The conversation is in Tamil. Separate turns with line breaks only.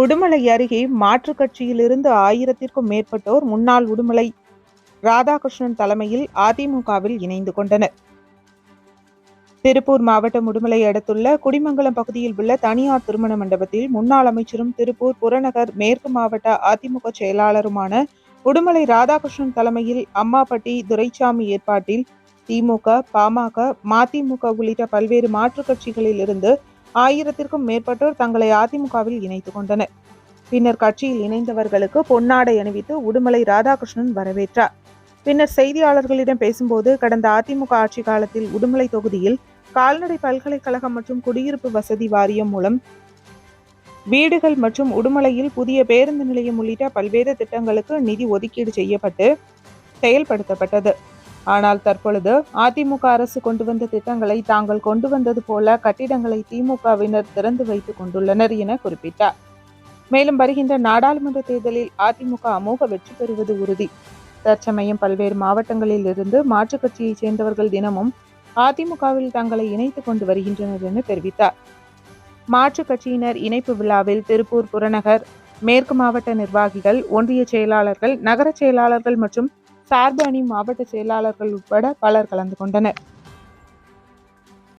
உடுமலை அருகே மாற்றுக் கட்சியிலிருந்து ஆயிரத்திற்கும் மேற்பட்டோர் முன்னாள் உடுமலை ராதாகிருஷ்ணன் தலைமையில் அதிமுகவில் இணைந்து கொண்டனர். திருப்பூர் மாவட்டம் உடுமலை அடுத்துள்ள குடிமங்கலம் பகுதியில் உள்ள தனியார் திருமண மண்டபத்தில் முன்னாள் அமைச்சரும் திருப்பூர் புறநகர் மேற்கு மாவட்ட அதிமுக செயலாளருமான உடுமலை ராதாகிருஷ்ணன் தலைமையில் அம்மாப்பட்டி துரைசாமி ஏற்பாட்டில் திமுக பாமக மதிமுக உள்ளிட்ட பல்வேறு மாற்றுக் கட்சிகளில் இருந்து ஆயிரத்திற்கும் மேற்பட்டோர் தங்களை அதிமுகவில் இணைத்துக் கொண்டனர். பின்னர் கட்சியில் இணைந்தவர்களுக்கு பொன்னாடை அணிவித்து உடுமலை ராதாகிருஷ்ணன் வரவேற்றார். பின்னர் செய்தியாளர்களிடம் பேசும்போது கடந்த அதிமுக ஆட்சி காலத்தில் உடுமலை தொகுதியில் கால்நடை பல்கலைக்கழகம் மற்றும் குடியிருப்பு வசதி வாரியம் மூலம் வீடுகள் மற்றும் உடுமலையில் புதிய பேருந்து நிலையம் உள்ளிட்ட பல்வேறு திட்டங்களுக்கு நிதி ஒதுக்கீடு செய்யப்பட்டு செயல்படுத்தப்பட்டது. ஆனால் தற்பொழுது அதிமுக அரசு கொண்டு வந்த திட்டங்களை தாங்கள் கொண்டு வந்தது போல கட்டிடங்களை திமுகவினர் திறந்து வைத்துக் கொண்டுள்ளனர் என குறிப்பிட்டார். மேலும் வருகின்ற நாடாளுமன்ற தேர்தலில் அதிமுக அமோக வெற்றி பெறுவது உறுதி. தற்சமயம் பல்வேறு மாவட்டங்களில் இருந்து மாற்றுக் கட்சியைச் சேர்ந்தவர்கள் தினமும் அதிமுகவில் தங்களை இணைத்துக் கொண்டு வருகின்றனர் என தெரிவித்தார். மாற்றுக் கட்சியினர் இணைப்பு விழாவில் திருப்பூர் புறநகர் மேற்கு மாவட்ட நிர்வாகிகள் ஒன்றிய செயலாளர்கள் நகர செயலாளர்கள் மற்றும் சார்பு அணி மாவட்ட செயலாளர்கள் உட்பட பலர் கலந்து கொண்டனர்.